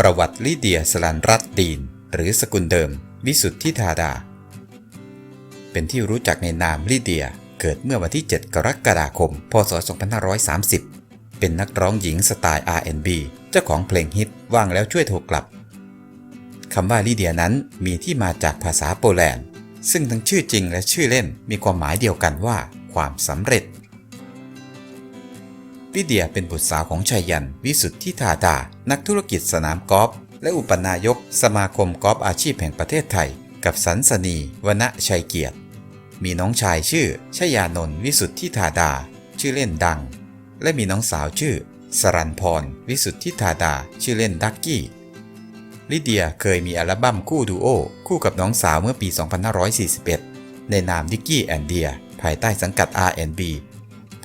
ประวัติลิเดียสลันรัตดีน หรือสกุลเดิม วิสุทธิธาดา เป็นที่รู้จักในนามลิเดีย เกิดเมื่อวันที่ 7 กรกฎาคม พศ 2530 เป็นนักร้องหญิงสไตล์ R&B เจ้าของเพลงฮิตว่างแล้วช่วยโทรกลับคำว่าลิเดียนั้นมีที่มาจากภาษาโปแลนด์ ซึ่งทั้งชื่อจริงและชื่อเล่นมีความหมายเดียวกันว่า ความสำเร็จ ลิเดียเป็นบุตรสาวของชายัน วิสุทธิธาดา นักธุรกิจสนามกอล์ฟและอุปนายกสมาคมกอล์ฟอาชีพแห่งประเทศไทย กับสันสนีวณชัยเกียรติ มีน้องชายชื่อชยานนท์วิสุทธิธาดา ชื่อเล่นดัง และมีน้องสาวชื่อ สรันพร วิสุทธิธาดา ชื่อเล่นดักกี้ลิเดียเคยมีอัลบั้มคู่ดูโอคู่กับน้องสาวเมื่อปี 2541 ในนามดิกกี้แอนเดียภายใต้สังกัด R&B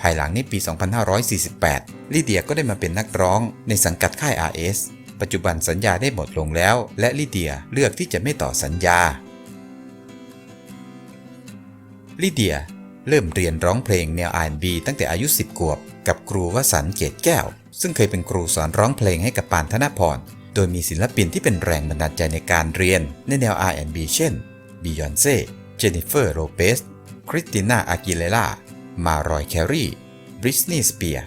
ภายหลังในปี 2548 ลิเดียก็ได้มาเป็นนักร้องในสังกัดค่าย RS ปัจจุบันสัญญาได้หมดลงแล้ว และลิเดียเลือกที่จะไม่ต่อสัญญา ลิเดียเริ่มเรียนร้องเพลงแนว R&B ตั้งแต่อายุ 10 ขวบ กับครูวสันต์เกตแก้ว ซึ่งเคยเป็นครูสอนร้องเพลงให้กับปานธนพร โดยมีศิลปินที่เป็นแรงบันดาลใจในการเรียนในแนว R&B เช่นบิยอนเซ่เจนนิเฟอร์โรเปสคริสติน่าอากิเลล่า มารอยแครีบริสนีย์สเปียร์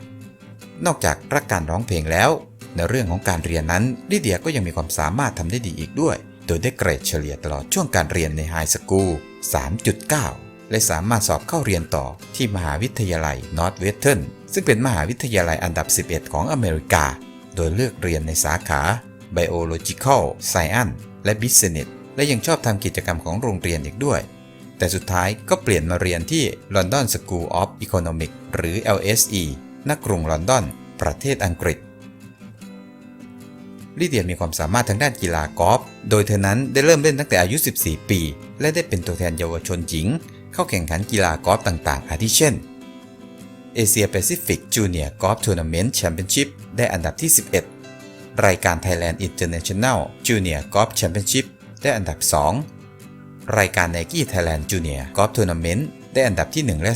นอกจากรักการร้องเพลงแล้ว ในเรื่องของการเรียนนั้นลิเดียก็ยังมีความสามารถทำได้ดีอีกด้วย โดยได้เกรดเฉลี่ยตลอดช่วงการเรียนในไฮสคูล 3.9 และสามารถสอบเข้าเรียนต่อที่มหาวิทยาลัย Northwestern ซึ่งเป็นมหาวิทยาลัยอันดับ 11 ของอเมริกา โดยเลือกเรียนในสาขา Biological Science และ Business และยังชอบทำกิจกรรมของโรงเรียนอีกด้วย แต่สุดท้ายก็เปลี่ยนมาเรียนที่ London School of Economics หรือ LSE ณ กรุงลอนดอน ประเทศอังกฤษ ลิเดียมีความสามารถทางด้านกีฬากอล์ฟ โดยเธอนั้นได้เริ่มเล่นตั้งแต่อายุ 14 ปี และได้เป็นตัวแทนเยาวชนหญิง เข้าแข่งขันกีฬากอล์ฟต่างๆ อาทิเช่น Asia Pacific Junior Golf Tournament Championship ได้อันดับที่ 11 รายการ Thailand International Junior Golf Championship ได้อันดับ 2 รายการ Nike Thailand Junior Golf Tournament ได้อันดับที่ 1 และ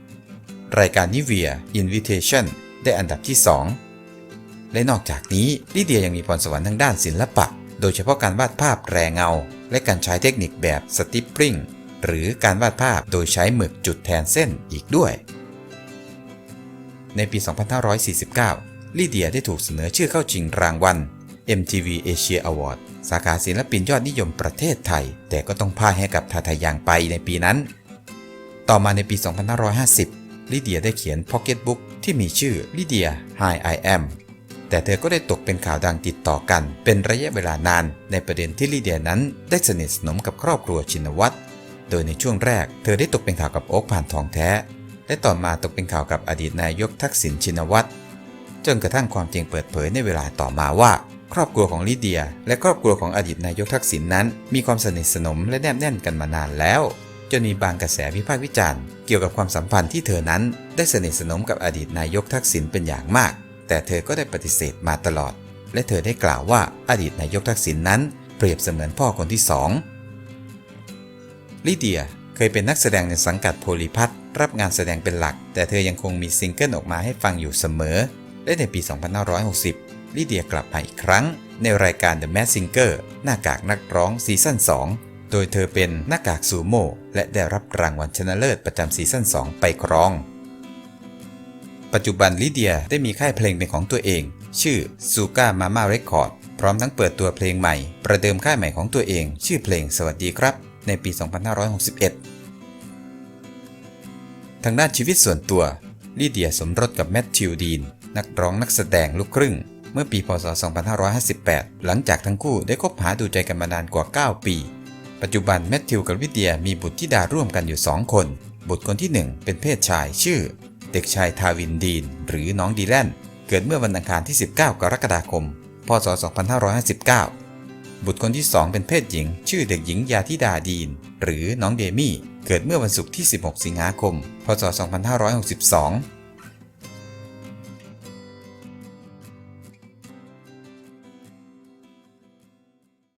2 รายการ Nivea Invitation ได้อันดับที่ 2 และนอกจากนี้ลิเดียยังมีพรสวรรค์ทางด้านศิลปะ โดยเฉพาะการวาดภาพแรงเงา และการใช้เทคนิคแบบสติปริงหรือการวาดภาพโดยใช้หมึกจุดแทนเส้นอีกด้วย ในปี 2549ลิเดียได้ถูกเสนอชื่อเข้าชิงรางวัล MTV Asia Award สาขาศิลปินยอดนิยมประเทศไทย แต่ก็ต้องพ่ายให้กับทาทายังไปในปีนั้น ต่อมาในปี 2550 ลิเดียได้เขียนพ็อกเก็ตบุ๊กที่มีชื่อลิเดีย Hi I Am แต่เธอก็ได้ตกเป็นข่าวดังติดต่อกัน เป็นระยะเวลานานในประเด็นที่ลิเดียนั้นได้สนิทสนมกับครอบครัวชินวัตรโดยในช่วงแรก เธอได้ตกเป็นข่าวกับโอ๊คผ่านทองแท้ และต่อมาตกเป็นข่าวกับอดีตนายกทักษิณชินวัตรจนกระทั่งความจริงเปิดเผยในเวลาต่อมาว่า ครอบครัวของลิเดีย และครอบครัวของอดีตนายกทักษิณนนั้น มีความสนิทสนมและแนบแน่นกันมานานแล้วจนมีบางกระแสวิพากษ์วิจารณ์เกี่ยวกับความสัมพันธ์ที่เธอนั้น ได้สนิทสนมกับอดีตนายกทักษิณเป็นอย่างมาก แต่เธอก็ได้ปฏิเสธมาตลอด และเธอได้กล่าวว่าอดีตนายกทักษิณนนั้น เปรียบเสมือนพ่อคนที่สองลิเดียเคยเป็นนักแสดงในสังกัดโพลิพัทรับงานแสดงเป็นหลัก แต่เธอยังคงมีซิงเกิลออกมาให้ฟังอยู่เสมอ และในปี 2560 ลิเดียกลับมาอีกครั้ง ในรายการ The Mask Singer หน้ากากนักร้องซีซั่น 2 โดยเธอเป็นหน้ากากซูโม่และได้รับรางวัลชนะเลิศประจำซีซั่น 2 ไปครอง ปัจจุบันลิเดียได้มีค่ายเพลงเป็นของตัวเอง ชื่อ Suga Mama Record พร้อมทั้งเปิดตัวเพลงใหม่ ประเดิมค่ายใหม่ของตัวเอง ชื่อเพลงสวัสดีครับ ในปี 2561 ทางด้านชีวิตส่วนตัวลิเดียสมรสกับแมทธิวดีน นักร้องนักแสดงลูกครึ่ง เมื่อปีพศ 2558 หลังจากทั้งคู่ได้คบหาดูใจกันมานานกว่า 9 ปี ปัจจุบันแมทธิวกับลิเดียมีบุตรธิดาร่วมกันอยู่ 2 คน บุตรคนที่ 1 เป็นเพศชายชื่อ เด็กชายทาวินดีน หรือน้องดีแลนเกิดเมื่อวันอังคารที่ 19 กรกฎาคม พศ 2559 บุตรคนที่ 2 เป็นเพศหญิง ชื่อเด็กหญิงยาธิดาดีน หรือน้องเดมี่เกิดเมื่อวันศุกร์ที่ 16 สิงหาคม พศ 2562